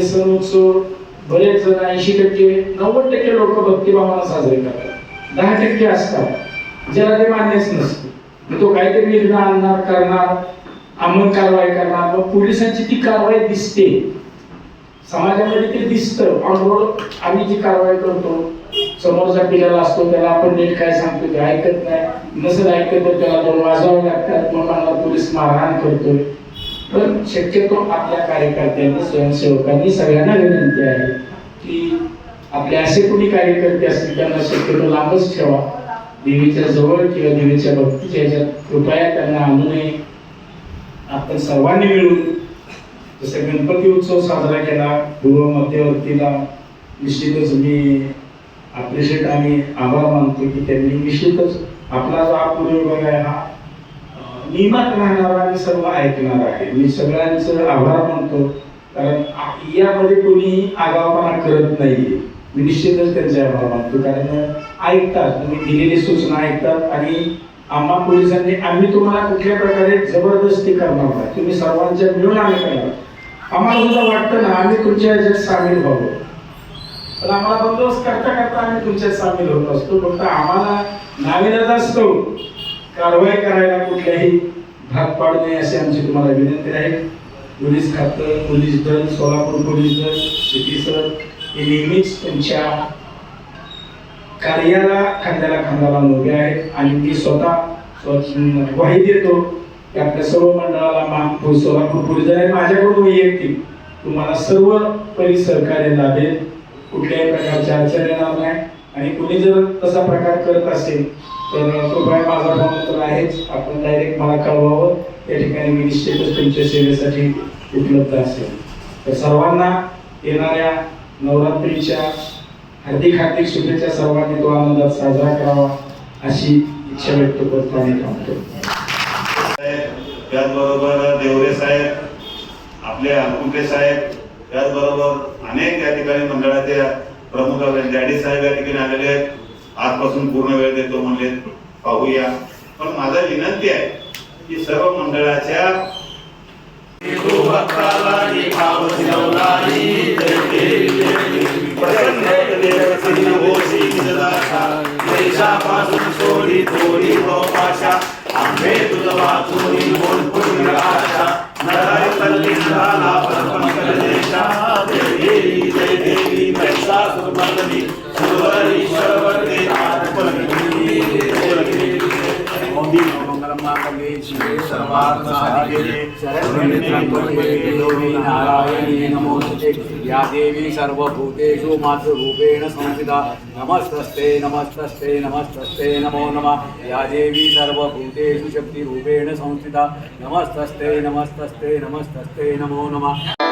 सण उत्सव बरेच जण ऐंशी टक्के नव्वद टक्के लोक भक्तिभावानं साजरे करतात. दहा टक्के असतात. ज्याला ते मान्यच नसते. मग तो काहीतरी निर्णय आणणार करणार अमन कारवाई करणार. मग पोलिसांची ती कारवाई दिसते. समाजामध्ये ते दिसतं. ऑन रोड आम्ही जी कारवाई करतो समोरचा पिल्याला असतो त्याला आपण नीट काय सांगतो ते ऐकत नाही. नसेल ऐकत तर त्याला दोन वाजवावे लागतात. मग आम्हाला पोलीस मारहाण करतोय. पण शक्यतो आपल्या कार्यकर्त्यांनी स्वयंसेवकांनी सगळ्यांना विनंती आहे की आपले असे कुणी कार्यकर्ते असतील त्यांना शक्यतो लांबच ठेवा. देवीच्या जवळ किंवा देवीच्या भक्तीच्या ह्याच्यात कृपया त्यांना आणू नये. आपण सर्वांनी मिळून जसं गणपती उत्सव साजरा केला पूर्व मध्यवर्तीला निश्चितच मी अप्रिशिएट आणि आभार मानतो की त्यांनी निश्चितच आपला जो हा पूर्व विभाग आहे हा नियमात राहणार आणि सर्व ऐकणार आहे. मी सगळ्यांचं आभार मानतो. कारण यामध्ये कोणी आगावपणा करत नाहीये. मी निश्चितच त्यांचे आभार मानतो. कारण ऐकतात. तुम्ही दिलेली सूचना ऐकतात आणि आम्हा पोलिसांनी आम्ही तुम्हाला कुठल्या प्रकारे जबरदस्ती करणार नाही. तुम्ही सर्वांच्या मिळून आम्ही करणार आम्हाला सुद्धा वाटतं ना आम्ही तुमच्या याच्यात सामील व्हावं. पण आम्हाला बंदोबस्त करता करता आम्ही तुमच्यात सामील होत असतो फक्त आम्हाला नाविलाज असतो. कारवाई करायला कुठल्याही भाग पाडू नये अशी आमची तुम्हाला विनंती आहे. पोलीस खातं पोलीस दल सोलापूर पोलीस दल सिटी सर हे नेहमीच तुमच्या कार्याला खांद्याला खांद्याला लावून उभे आहेत आणि मी स्वतः ग्वाही देतो की आपल्या सर्व मंडळाला मा- सोलापूर पोलीस दल माझ्याकडून वैयक्तिक तुम्हाला सर्व परी सहकार्य लाभेल. कुठल्याही प्रकारच्या अडचण येणार नाही. आणि कुणी जर तसा प्रकार करत असेल तर कृपया माझा फोन नंबर आहेच. आपण डायरेक्ट मला कळवावं. त्या ठिकाणी मी निश्चितच तुमच्या सेवेसाठी उपलब्ध असेल. तर सर्वांना येणाऱ्या नवरात्रीच्या हार्दिक हार्दिक शुभेच्छा. सर्वांनी तो आनंदात साजरा करावा अशी इच्छा व्यक्त करतो आणि थांबतो. त्याचबरोबर देवरे साहेब आपले अंकुटे साहेब त्याचबरोबर अनेक या ठिकाणी मंडळाचे प्रमुख डॅडी साहेब या ठिकाणी आलेले आहेत. आजपासून पूर्ण वेळ देतो म्हणले. पाहूया. पण माझा विनंती आहे की सर्व मंडळाच्या सोडी थोडी पाशा आंबे तुझ वाचून बोल आशा नराय देवी जय देवी मैसा सुरमर्दनी नारायणी नमोस्तुते या देवी सर्वभूतेषु मातृरूपेण संस्थिता. नमस्तस्ते नमस्तस्ते नमस्तस्ते नमो नमः या देवी सर्वभूतेषु शक्तिरूपेण संस्थिता. नमस्तस्ते नमस्तस्ते नमस्तस्ते नमो नमः.